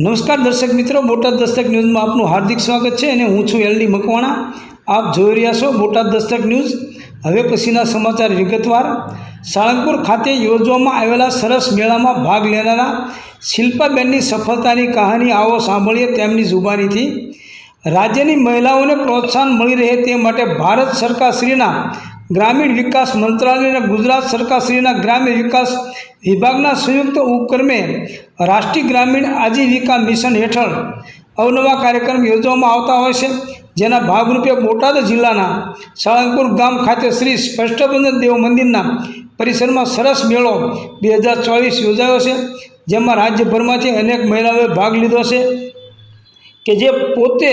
નમસ્કાર દર્શક મિત્રો, બોટાદ દસ્તક ન્યૂઝમાં આપનું હાર્દિક સ્વાગત છે અને હું છું એલડી મકવાણા. આપ જોઈ રહ્યા છો બોટાદ દસ્તક ન્યૂઝ. હવે પછીના સમાચાર વિગતવાર. સાળંગપુર ખાતે યોજવામાં આવેલા સરસ મેળામાં ભાગ લેનારા શિલ્પાબેનની સફળતાની કહાની આવો સાંભળીએ તેમની જુબાનીથી. રાજ્યની મહિલાઓને પ્રોત્સાહન મળી રહે તે માટે ભારત સરકારશ્રીના ગ્રામીણ વિકાસ મંત્રાલય અને ગુજરાત સરકારશ્રીના ગ્રામીણ વિકાસ વિભાગના સંયુક્ત ઉપક્રમે રાષ્ટ્રીય ગ્રામીણ આજીવિકા મિશન હેઠળ અવનવા કાર્યક્રમ યોજવામાં આવતા હોય છે. જેના ભાગરૂપે બોટાદ જિલ્લાના સાળંગપુર ગામ ખાતે શ્રી સ્પષ્ટબંધન દેવ મંદિરના પરિસરમાં સરસ મેળો બે હજાર ચોવીસ યોજાયો છે. જેમાં રાજ્યભરમાંથી અનેક મહિલાઓએ ભાગ લીધો છે કે જે પોતે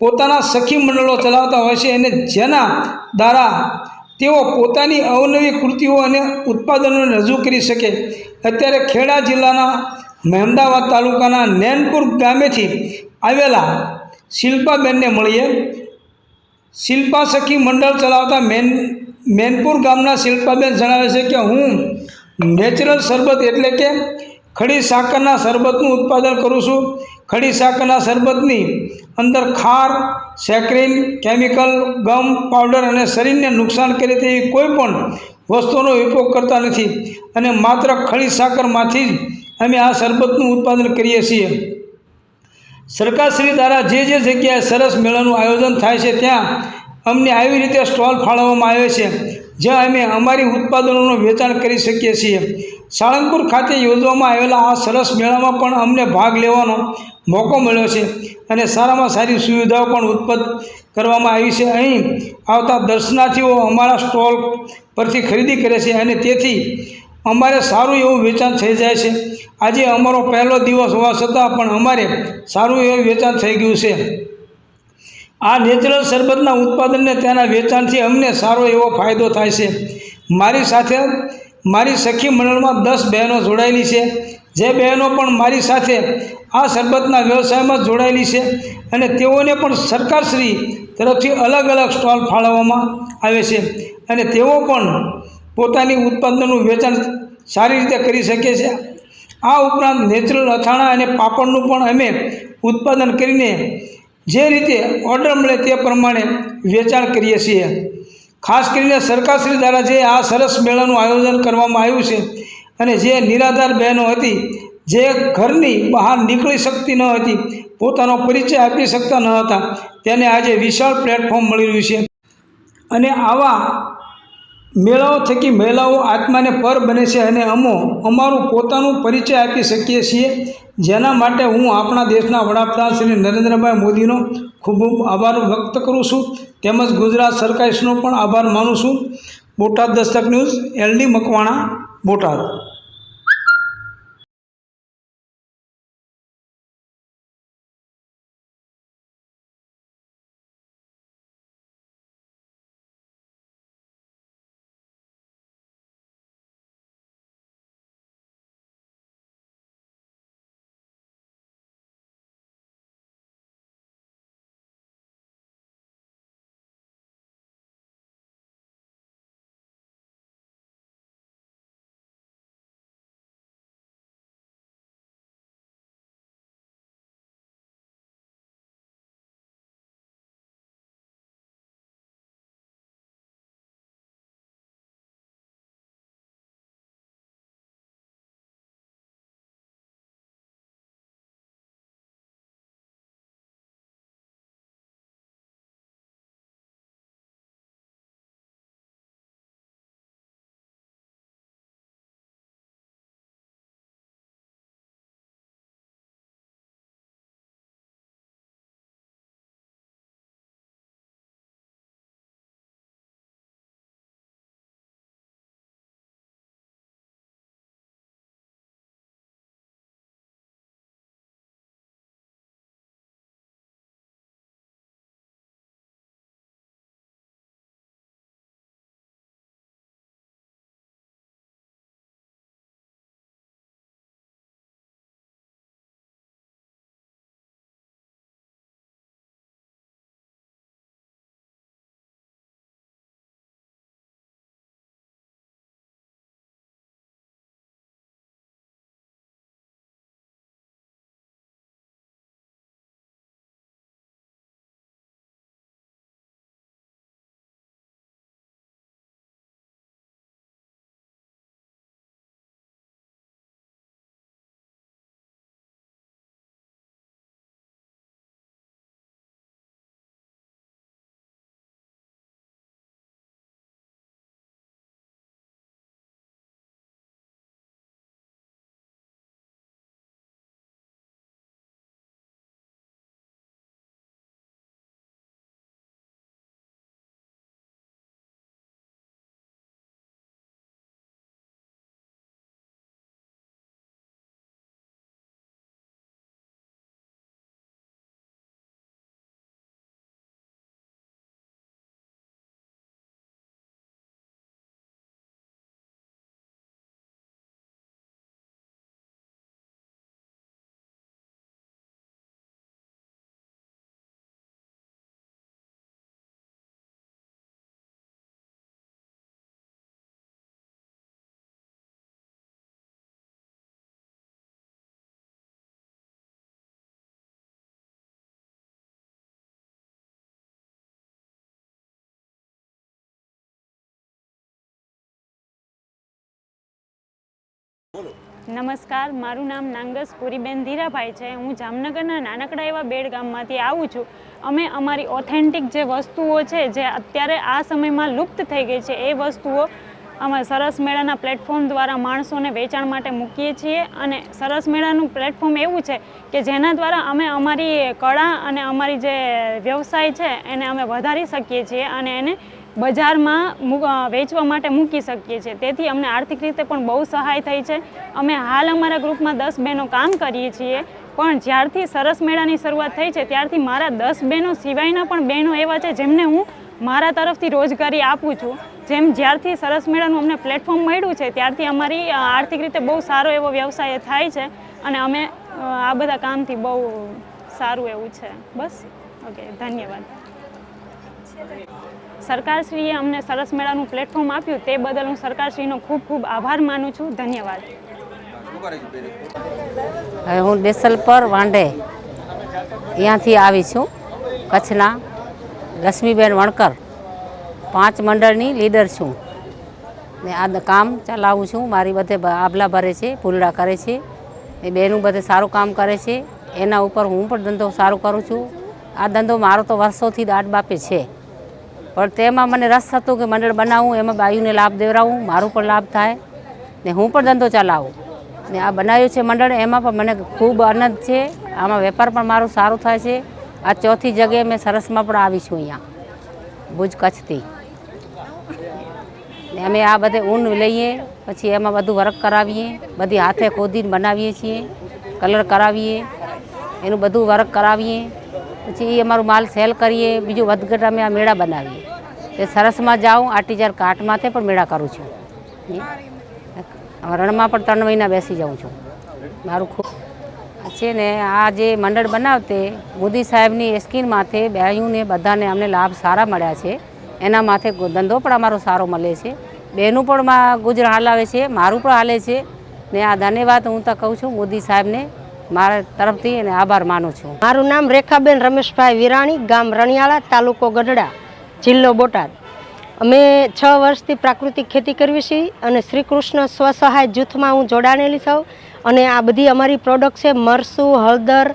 પોતાના સખી મંડળો ચલાવતા હોય છે. અને જેના દ્વારા તેઓ પોતાની અવનવી કૃતિઓ અને ઉત્પાદનોને રજૂ કરી શકે. અત્યારે ખેડા જિલ્લાના મહેમદાવાદ તાલુકાના નૈનપુર ગામેથી આવેલા શિલ્પાબેનને મળીએ. શિલ્પા સખી મંડળ ચલાવતા મેન, મેનપુર ગામના શિલ્પાબેન જણાવે છે કે, હું નેચરલ શરબત એટલે કે ખડી સાકરના શરબતનું ઉત્પાદન કરું છું. ખડી સાકરના શરબતની અંદર ખાર, સેક્રીન, કેમિકલ, ગમ, પાવડર અને શરીરને નુકસાન કરે તેવી કોઈ પણ વસ્તુનો ઉપયોગ કરતા નથી અને માત્ર ખડી સાકરમાંથી જ અમે આ શરબતનું ઉત્પાદન કરીએ છીએ. સરકારશ્રી દ્વારા જે જે જગ્યાએ સરસ મેળાનું આયોજન થાય છે, ત્યાં અમને આવી રીતે સ્ટોલ ફાળવવામાં આવે છે, જ્યાં અમે અમારી ઉત્પાદનોનું વેચાણ કરી શકીએ છીએ. સાળંગપુર ખાતે યોજવામાં આવેલા આ સરસ મેળામાં પણ અમને ભાગ લેવાનો મોકો મળ્યો છે અને સારામાં સારી સુવિધાઓ પણ ઉત્પન્ન કરવામાં આવી છે. અહીં આવતા દર્શનાર્થીઓ અમારા સ્ટોલ પરથી ખરીદી કરે છે અને તેથી અમારે સારું એવું વેચાણ થઈ જાય છે. આજે અમારો પહેલો દિવસ હોવા છતાં પણ અમારે સારું એવું વેચાણ થઈ ગયું છે. આ નેચરલ શરબતના ઉત્પાદનને તેના વેચાણથી અમને સારો એવો ફાયદો થાય છે. મારી સાથે, મારી સખી મંડળમાં દસ બહેનો જોડાયેલી છે. જે બહેનો પણ મારી સાથે આ શરબતના વ્યવસાયમાં જોડાયેલી છે અને તેઓને પણ સરકારશ્રી તરફથી અલગ અલગ સ્ટોલ ફાળવવામાં આવે છે અને તેઓ પણ પોતાની ઉત્પાદનનું વેચાણ સારી રીતે કરી શકે છે. આ ઉપરાંત નેચરલ અથાણા અને પાપડનું પણ અમે ઉત્પાદન કરીને જે રીતે ઓર્ડર મળે તે પ્રમાણે વેચાણ કરીએ છીએ. ખાસ કરીને સરકારશ્રી દ્વારા જે આ સરસ મેળાનું આયોજન કરવામાં આવ્યું છે અને જે નિરાધાર બહેનો હતી, જે ઘરની બહાર નીકળી શકતી ન હતી, પોતાનો પરિચય આપી શકતા ન હતા, તેને આજે વિશાળ પ્લેટફોર્મ મળી રહ્યું છે. અને આવા મેળાઓ થકી મહિલાઓ આત્માને પર બને છે અને અમો અમારું પોતાનું પરિચય આપી શકીએ છીએ. જેના માટે હું આપણા દેશના વડાપ્રધાન શ્રી નરેન્દ્રભાઈ મોદીનો ખૂબ ખૂબ આભાર વ્યક્ત કરું છું. તેમજ ગુજરાત સરકારનો પણ આભાર માનું છું. Botad Dastak news L D Makwana, Botad. નમસ્કાર, મારું નામ નાંગસ પુરીબેન ધીરાભાઈ છે. હું જામનગરના નાનકડા એવા બેડ ગામમાંથી આવું છું. અમે અમારી ઓથેન્ટિક જે વસ્તુઓ છે, જે અત્યારે આ સમયમાં લુપ્ત થઈ ગઈ છે, એ વસ્તુઓ અમે સરસ મેળાના પ્લેટફોર્મ દ્વારા માણસોને વેચાણ માટે મૂકીએ છીએ. અને સરસ મેળાનું પ્લેટફોર્મ એવું છે કે જેના દ્વારા અમે અમારી કળા અને અમારી જે વ્યવસાય છે, એને અમે વધારી શકીએ છીએ. અને એને બજારમાં વેચવા માટે મૂકી શકીએ છીએ. તેથી અમને આર્થિક રીતે પણ બહુ સહાય થઈ છે. અમે હાલ અમારા ગ્રુપમાં દસ બહેનો કામ કરીએ છીએ. પણ જ્યારથી સરસ મેળાની શરૂઆત થઈ છે, ત્યારથી મારા દસ બહેનો સિવાયના પણ બહેનો એવા છે, જેમને હું મારા તરફથી રોજગારી આપું છું. જેમ જ્યારથી સરસ મેળાનું અમને પ્લેટફોર્મ મળ્યું છે, ત્યારથી અમારી આર્થિક રીતે બહુ સારો એવો વ્યવસાય થાય છે. અને અમે આ બધા કામથી બહુ સારું એવું છે. બસ. ઓકે, ધન્યવાદ. સરકારશ્રીએ અમને સરસ મેળાનું પ્લેટફોર્મ આપ્યું તે બદલ હું સરકારશ્રીનો ખૂબ ખૂબ આભાર માનું છું. ધન્યવાદ. હવે હું પર વાંઢે અહીંયાથી આવી છું. કચ્છના લક્ષ્મીબેન વણકર, પાંચ મંડળની લીડર છું. ને આ કામ ચલાવું છું. મારી બધે આભલા ભરે છે ફૂલડા કરે છે. એ બેનું બધે સારું કામ કરે છે. એના ઉપર હું પણ ધંધો સારો કરું છું. આ ધંધો મારો તો વર્ષોથી દાટ બાપે છે. પણ તેમાં મને રસ હતો કે મંડળ બનાવું, એમાં બાયુને લાભ દેવડાવું, મારું પણ લાભ થાય ને હું પણ ધંધો ચલાવું. ને આ બનાવ્યું છે મંડળ, એમાં પણ મને ખૂબ આનંદ છે. આમાં વેપાર પણ મારો સારો થાય છે. આ ચોથી જગ્યાએ મેં સરસમાં પણ આવી છું અહીંયા, ભુજ કચ્છથી. ને અમે આ બધે ઊન લઈએ, પછી એમાં બધું વર્ક કરાવીએ, બધી હાથે ખોદીને બનાવીએ છીએ, કલર કરાવીએ, એનું બધું વર્ક કરાવીએ. પછી એ અમારું માલ સેલ કરીએ, બીજું વધઘટ અમે આ મેળા બનાવીએ. એ સરસમાં જાઉં આટીજાર કાટમાંથી પણ મેળા કરું છું. રણમાં પણ ત્રણ મહિના બેસી જાઉં છું. મારું ખૂબ છે ને, આ જે મંડળ બનાવતે, મોદી સાહેબની સ્કીમમાંથી બહેનોને બધાને અમને લાભ સારા મળ્યા છે. એના માથે ધંધો પણ અમારો સારો મળે છે. બહેનું પણ ગુજરાન હલાવે છે, મારું પણ હાલે છે. ને આ ધન્યવાદ હું તો કહું છું મોદી સાહેબને. મારા તરફથી એને આભાર માનું છું. મારું નામ રેખાબેન રમેશભાઈ વિરાણી, ગામ રણિયાળા, તાલુકો ગઢડા, જિલ્લો બોટાદ. અમે છ વર્ષથી પ્રાકૃતિક ખેતી કરવી છીએ અને શ્રી કૃષ્ણ સ્વસહાય જૂથમાં હું જોડાણેલી છું અને આ બધી અમારી પ્રોડક્ટ છે, મરસું, હળદર,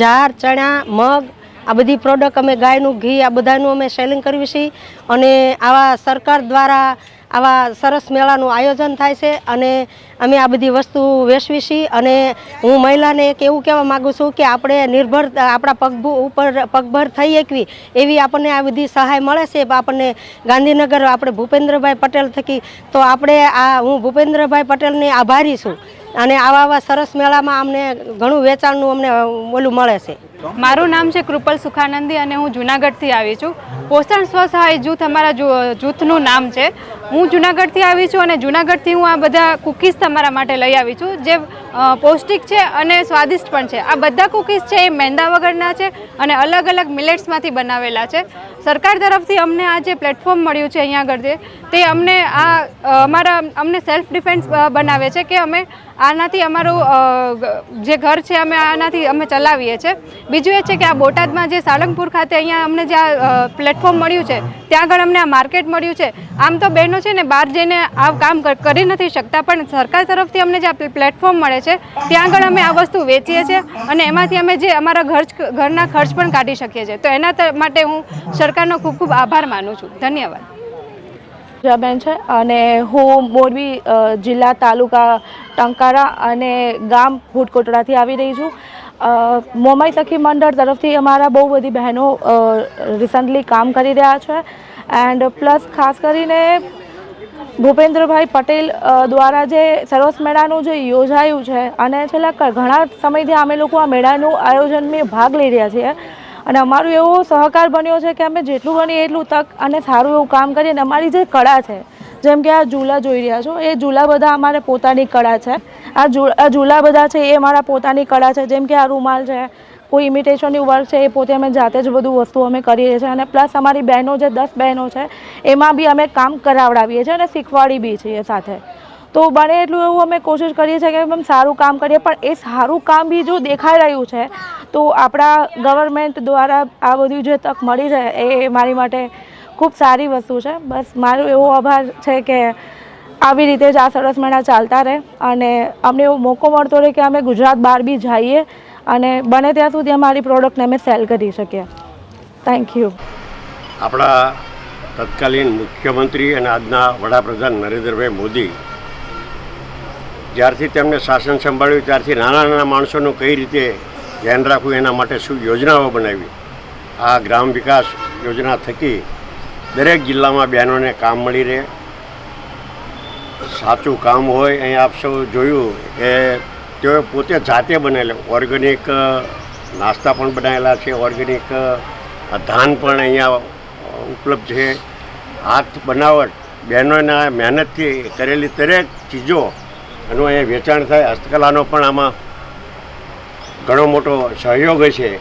જાર, ચણા, મગ, આ બધી પ્રોડક્ટ અમે ગાયનું, ઘી, આ બધાનું અમે સેલિંગ કરવી છીએ અને આવા સરકાર દ્વારા આવા સરસ મેળાનું આયોજન થાય છે અને અમે આ બધી વસ્તુ વેચવી છીએ અને હું મહિલાને એક એવું કહેવા માગું છું કે આપણે નિર્ભર, આપણા પગ ઉપર પગભર થઈ શકવી એવી આપણને આ બધી સહાય મળે છે. આપણને ગાંધીનગર આપણે ભૂપેન્દ્રભાઈ પટેલ થકી તો આપણે આ, હું ભૂપેન્દ્રભાઈ પટેલને આભારી છું અને આવા આવા સરસ મેળામાં અમને ઘણું વેચાણનું અમને ઓલું મળે છે. મારું નામ છે કૃપલ સુખાનંદી અને હું જુનાગઢથી આવી છું. પોષણ સ્વસહાય જૂથ અમારા જૂથનું નામ છે. હું જુનાગઢથી આવી છું અને જુનાગઢથી હું આ બધા કૂકીઝ તમારા માટે લઈ આવી છું. જે પૌષ્ટિક છે અને સ્વાદિષ્ટ પણ છે. આ બધા કૂકીઝ છે એ મેંદા વગરના છે અને અલગ અલગ મિલેટ્સમાંથી બનાવેલા છે. સરકાર તરફથી અમને આ જે પ્લેટફોર્મ મળ્યું છે અહીંયા આગળ તે અમને આ અમારા અમને સેલ્ફ ડિફેન્સ બનાવે છે કે અમે આનાથી અમારું જે ઘર છે અમે આનાથી અમે ચલાવીએ છીએ બીજું એ છે કે આ બોટાદમાં જે સાળંગપુર ખાતે અહીંયા અમને જે પ્લેટફોર્મ મળ્યું છે, ત્યાં આગળ અમને આ માર્કેટ મળ્યું છે. આમ તો બહેનો છે ને બહાર જઈને આ કામ કરી નથી શકતા, પણ સરકાર તરફથી અમને જે આ પ્લેટફોર્મ મળે છે, ત્યાં આગળ અમે આ વસ્તુ વેચીએ છીએ અને એમાંથી અમે જે અમારા ઘર ઘરના ખર્ચ પણ કાઢી શકીએ છીએ. તો એના માટે હું સરકારનો ખૂબ ખૂબ આભાર માનું છું. ધન્યવાદ. પૂજાબેન છે અને હું મોરબી જિલ્લા તાલુકા ટંકારા અને ગામ ભૂટકોટડાથી આવી રહી છું. મોમાઈ સખી મંડળ તરફથી અમારા બહુ બધી બહેનો રિસન્ટલી કામ કરી રહ્યા છે. એન્ડ પ્લસ ખાસ કરીને ભૂપેન્દ્રભાઈ પટેલ દ્વારા જે સરસ મેળાનું જે યોજાયું છે અને છેલ્લા ઘણા સમયથી અમે લોકો આ મેળાનું આયોજનમાં ભાગ લઈ રહ્યા છીએ. અને અમારું એવો સહકાર બન્યો છે કે અમે જેટલું બનીએ એટલું તક અને સારું એવું કામ કરીએ અને અમારી જે કળા છે, જેમ કે આ ઝૂલા જોઈ રહ્યા છો, એ ઝૂલા બધા અમારે પોતાની કળા છે. આ ઝૂલા બધા છે એ અમારા પોતાની કળા છે, જેમ કે આ રૂમાલ છે, કોઈ ઇમિટેશનની વર્ક છે એ પોતે અમે જાતે જ બધું વસ્તુ અમે કરીએ છીએ અને પ્લસ અમારી બહેનો જે દસ બહેનો છે, એમાં બી અમે કામ કરાવડાવીએ છીએ અને શીખવાડી બી છીએ સાથે. તો બને એટલું એવું અમે કોશિશ કરીએ છીએ કે અમે સારું કામ કરીએ, પણ એ સારું કામ બી જો દેખાઈ રહ્યું છે તો આપણા ગવર્મેન્ટ દ્વારા આ બધું જે તક મળી છે એ મારી માટે ખૂબ સારી વસ્તુ છે. બસ મારો એવો આભાર છે કે આવી રીતે જ આ સરસ મેળા ચાલતા રહે અને અમને એવો મોકો મળતો રહે કે અમે ગુજરાત બહાર બી જઈએ અને બને ત્યાં સુધી અમારી પ્રોડક્ટને અમે સેલ કરી શકીએ. થેન્ક યુ આપણા તત્કાલીન મુખ્યમંત્રી અને આજના વડાપ્રધાન નરેન્દ્રભાઈ મોદી જ્યારથી તેમણે શાસન સંભાળ્યું, ત્યારથી નાના નાના માણસોનું કઈ રીતે ધ્યાન રાખવું એના માટે શું યોજનાઓ બનાવી? આ ગ્રામ વિકાસ યોજના થકી દરેક જિલ્લામાં બહેનોને કામ મળી રહે. સાચું કામ હોય, અહીં આપ સૌ જોયું કે તેઓ પોતે જાતે બનેલા, ઓર્ગેનિક નાસ્તા પણ બનાવેલા છે, ઓર્ગેનિક ધાન પણ અહીંયા ઉપલબ્ધ છે. હાથ બનાવટ, બહેનોના મહેનતથી કરેલી દરેક ચીજો એનું અહીંયા વેચાણ થાય. હસ્તકલાનો પણ આમાં ઘણો મોટો સહયોગ છે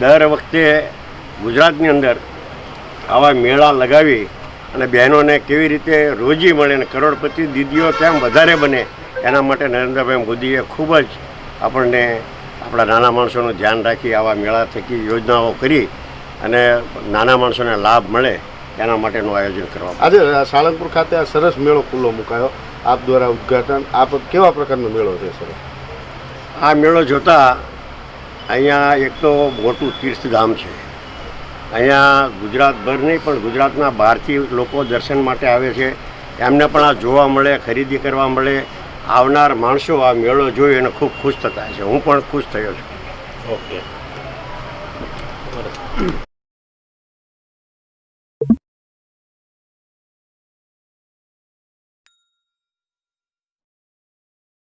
દર વખતે ગુજરાતની અંદર આવા મેળા લગાવી અને બહેનોને કેવી રીતે રોજી મળે અને કરોડપતિ દીદીઓ કેમ વધારે બને એના માટે નરેન્દ્રભાઈ મોદીએ ખૂબ જ આપણને આપણા નાના માણસોનું ધ્યાન રાખી આવા મેળા થકી યોજનાઓ કરી અને નાના માણસોને લાભ મળે એના માટેનું આયોજન કરવામાં આજે સાળંગપુર ખાતે આ સરસ મેળો ખુલ્લો મુકાયો. આપ દ્વારા ઉદ્ઘાટન, આપ કેવા પ્રકારનો મેળો છે સરસ? આ મેળો જોતાં અહીંયા એક તો મોટું તીર્થધામ છે. અહીંયા ગુજરાતભર નહીં પણ ગુજરાતના બહારથી લોકો દર્શન માટે આવે છે. એમને પણ આ જોવા મળે, ખરીદી કરવા મળે. આવનાર માણસો આ મેળો જોઈ અને ખૂબ ખુશ થતા છે હું પણ ખુશ થયો છું. ઓકે.